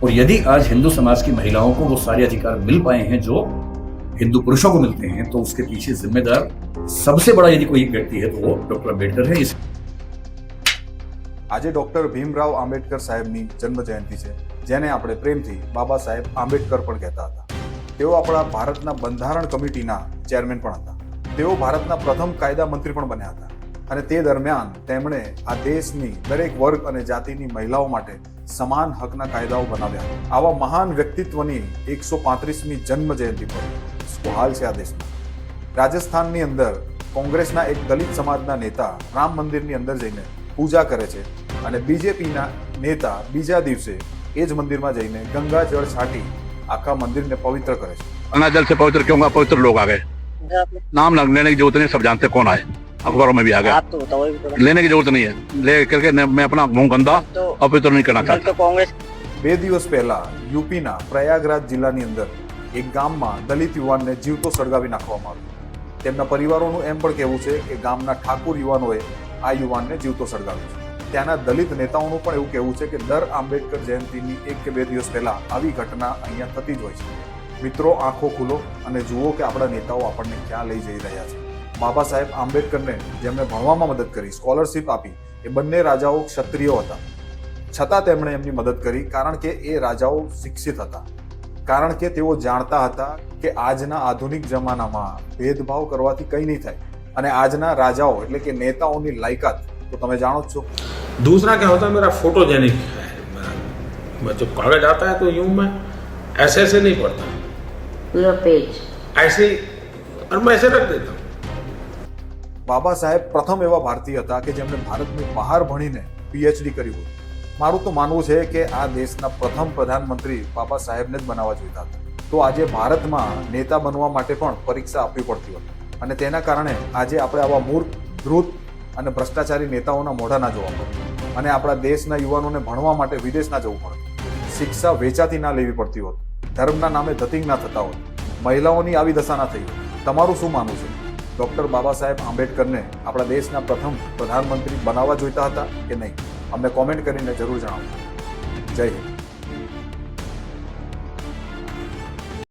और यदि आज हिंदू समाज की महिलाओं को वो सारे अधिकार मिल पाए हैं जो हिंदू पुरुषों को मिलते हैं तो उसके पीछे जिम्मेदार सबसे बड़ा यदि कोई व्यक्ति है तो वो डॉक्टर अम्बेडकर है इस આજે ડોક્ટર ભીમરાવ આંબેડકર સાહેબની જન્મ જયંતિ છે જેને આપણે પ્રેમથી બાબા સાહેબ આંબેડકર પણ કહેતા હતા તેઓ આપણા ભારતના બંધારણ કમિટીના ચેરમેન પણ હતા તેઓ ભારતના પ્રથમ કાયદા મંત્રી પણ બન્યા હતા અને તે દરમિયાન તેમણે આ દેશની દરેક વર્ગ અને જાતિની મહિલાઓ માટે સમાન હકના કાયદાઓ બનાવ્યા હતા આવા મહાન વ્યક્તિત્વની એકસો પાંત્રીસમી જન્મ જયંતિ પર સુહાલ છે આ દેશમાં રાજસ્થાનની અંદર કોંગ્રેસના એક દલિત સમાજના નેતા રામ મંદિરની અંદર જઈને પૂજા કરે છે અને બીજેપીના નેતા બીજા દિવસે એ જ મંદિરમાં જઈને ગંગા જળ છાંટી આખા મંદિરને પવિત્ર કરે છે गंगा जल से पवित्र क्यों हुआ? पवित्र लोग आ गए नाम लग- लेने की जरूरत नहीं सब जानते कौन आए अखबारों में भी आ गया आप तो बताओ ही तो लेने की जरूरत नहीं है ले करके न- मैं अपना मुंह गंदा तो अपवित्र नहीं करना कल चाहता तो कांग्रेस બે દિવસ પહેલા યુપીના પ્રયાગરાજ જિલ્લાની અંદર એક ગામમાં દલિત યુવાનને જીવતો સળગાવી નાખવામાં આવ્યો તેમના પરિવારોનું એમ પણ કહેવું છે કે ગામના ઠાકુર યુવાનોએ આ યુવાનને જીવતો સળગાવ્યો છે ત્યાંના દલિત નેતાઓનું પણ એવું કહેવું છે કે દર આંબેડકર જયંતિની એક કે બે દિવસ પહેલા આવી ઘટના અહીંયા થતી જ હોય છે મિત્રો આંખો ખુલો અને જુઓ કે આપણા નેતાઓ આપણને ક્યાં લઈ જઈ રહ્યા છે બાબા સાહેબ આંબેડકરને જેમણે ભણવામાં મદદ કરી સ્કોલરશિપ આપી એ બંને રાજાઓ ક્ષત્રિયો હતા છતાં તેમણે એમની મદદ કરી કારણ કે એ રાજાઓ શિક્ષિત હતા કારણ કે તેઓ જાણતા હતા કે આજના આધુનિક જમાનામાં ભેદભાવ કરવાથી કંઈ નહીં થાય અને આજના રાજાઓ એટલે કે નેતાઓની લાયકાત તો તમે જાણો જ છો दूसरा क्या होता है मेरा फोटोजेनिक है मैं- मैं जब कागज आता है तो यूं मैं ऐसे ऐसे नहीं पढ़ता पूरा पेज ऐसे ही और मैं ऐसे रख देता हूँ બાબા સાહેબ પ્રથમ એવા ભારતીય હતા કે જેમણે ભારતની બહાર ભણીને પીએચડી કર્યું હતું મારું તો માનવું છે કે આ દેશના પ્રથમ પ્રધાનમંત્રી બાબા સાહેબને જ બનાવવા જોઈતા હતા. તો આજે ભારતમાં નેતા બનવા માટે પણ પરીક્ષા આપવી પડતી હતી અને તેના કારણે આજે આપણે આવા મૂર્ખ ધ્રુત અને ભ્રષ્ટાચારી નેતાઓના મોઢા ના જોવા પડે અને આપણા દેશના યુવાનોને ભણવા માટે વિદેશ ના જવું પડે. શિક્ષા વેચાતી ના લેવી પડતી હોત ધર્મના નામે ધતિંગ ના થતા હોત મહિલાઓની આવી દશા ના થઈ. તમારું શું માનવું છે? ડોક્ટર બાબા સાહેબ આંબેડકરને આપણા દેશના પ્રથમ પ્રધાનમંત્રી બનાવવા જોઈતા હતા કે નહીં? અમને કોમેન્ટ કરીને જરૂર જણાવો. જય હિન્દ.